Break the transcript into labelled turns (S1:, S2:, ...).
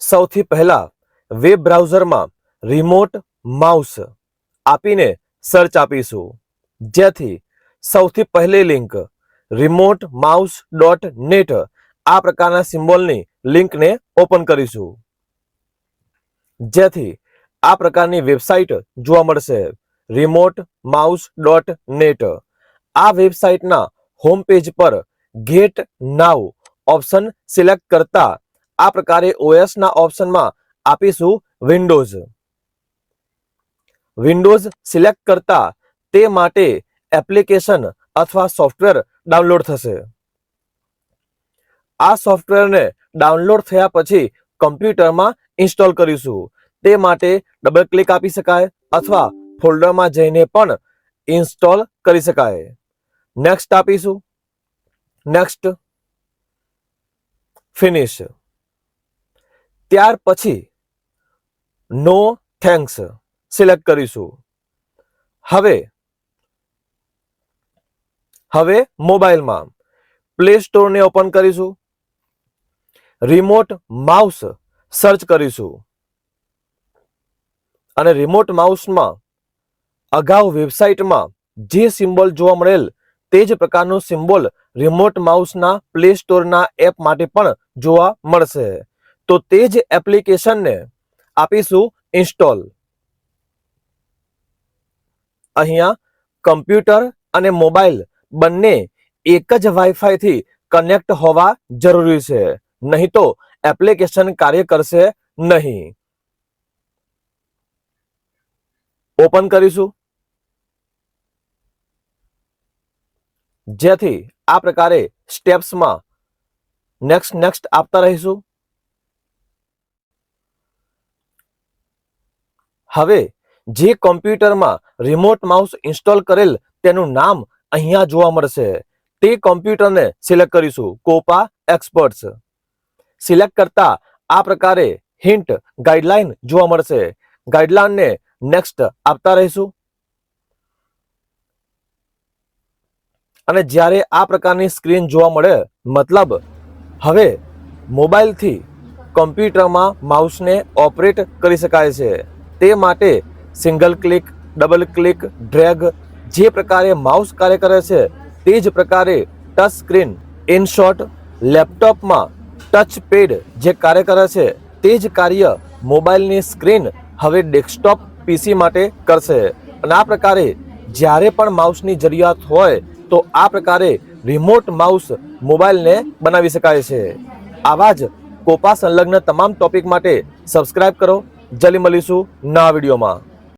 S1: સૌથી પહેલા વેબ બ્રાઉઝરમાં રિમોટ માઉસ આપીને સર્ચ આપીશું. જેથી સૌથી પહેલી link remote mouse dot net આ પ્રકારના સિમ્બોલની લિંકને ઓપન કરીશું. જેથી આ પ્રકારની વેબસાઇટ જોવા મળશે. રિમોટ માઉસ ડોટ નેટ આ વેબસાઇટના હોમ પેજ પર ગેટ નાવ ઓપ્શન સિલેક્ટ કરતા આ પ્રકારે ઓએસના ઓપ્શનમાં આપીશું વિન્ડોઝ વિન્ડોઝ સિલેક્ટ કરતા તે માટે એપ્લિકેશન અથવા સોફ્ટવેર ડાઉનલોડ થશે. આ સોફ્ટવેરને ડાઉનલોડ થયા પછી કમ્પ્યુટરમાં ઇન્સ્ટોલ કરીશું. તે માટે ડબલ ક્લિક આપી શકાય અથવા ફોલ્ડરમાં જઈને પણ ઇન્સ્ટોલ કરી શકાય. નેક્સ્ટ આપીશું. નેક્સ્ટ ફિનિશ ત્યાર પછી, નો થેન્ક્સ સિલેક્ટ કરીશું. હવે હવે મોબાઈલમાં પ્લે સ્ટોરને ઓપન કરીશું. રિમોટ માઉસ સર્ચ કરીશું. અને રિમોટ માઉસમાં અગાઉ વેબસાઇટમાં જે સિમ્બોલ જોવા મળેલ તે જ પ્રકારનું સિમ્બોલ રિમોટ માઉસના પ્લે સ્ટોરના એપ માટે પણ જોવા મળશે. તો તે જ એપ્લિકેશનને આપીશું ઇન્સ્ટોલ. અહીંયા કમ્પ્યુટર અને મોબાઈલ બંને એક જ વાઈફાઈથી કનેક્ટ હોવા જરૂરી છે, નહીં તો એપ્લિકેશન કાર્ય કરશે નહીં. ઓપન કરીશું. જેથી આ પ્રકારે સ્ટેપ્સમાં નેક્સ્ટ નેક્સ્ટ આપતા રહીશું. હવે જે કોમ્પ્યુટરમાં રિમોટ માઉસ ઇન્સ્ટોલ કરેલ તેનું નામ અહીંયા જોવા મળશે. તે કોમ્પ્યુટરને સિલેક્ટ કરીશું. કોપા એક્સપર્ટ્સ. સિલેક્ટ કરતા આ પ્રકારે હિન્ટ ગાઈડલાઈન જોવા મળશે. ગાઈડલાઈનને નેક્સ્ટ આપતા રહીશું. અને જ્યારે આ પ્રકારની સ્ક્રીન જોવા મળે, મતલબ હવે મોબાઈલથી કોમ્પ્યુટરમાં માઉસને ઓપરેટ કરી શકાય છે. તે માટે single click double click drag જે પ્રકારે માઉસ કાર્ય કરે છે, તે જ પ્રકારે ટચ સ્ક્રીન ઇન શોર્ટ લેપટોપમાં ટચ પેડ જે કાર્ય કરે છે, તે જ કાર્ય મોબાઈલની સ્ક્રીન હવે ડેસ્કટોપ પીસી માટે કરશે. અને આ પ્રકારે જ્યારે પણ માઉસની જરૂરિયાત હોય, તો આ પ્રકારે રિમોટ માઉસ મોબાઈલને બનાવી શકાય છે. આવા જ કોપા સંલગ્ન તમામ ટોપિક માટે સબસ્ક્રાઇબ કરો જલ્દી મળીશું નવા વિડીયોમાં.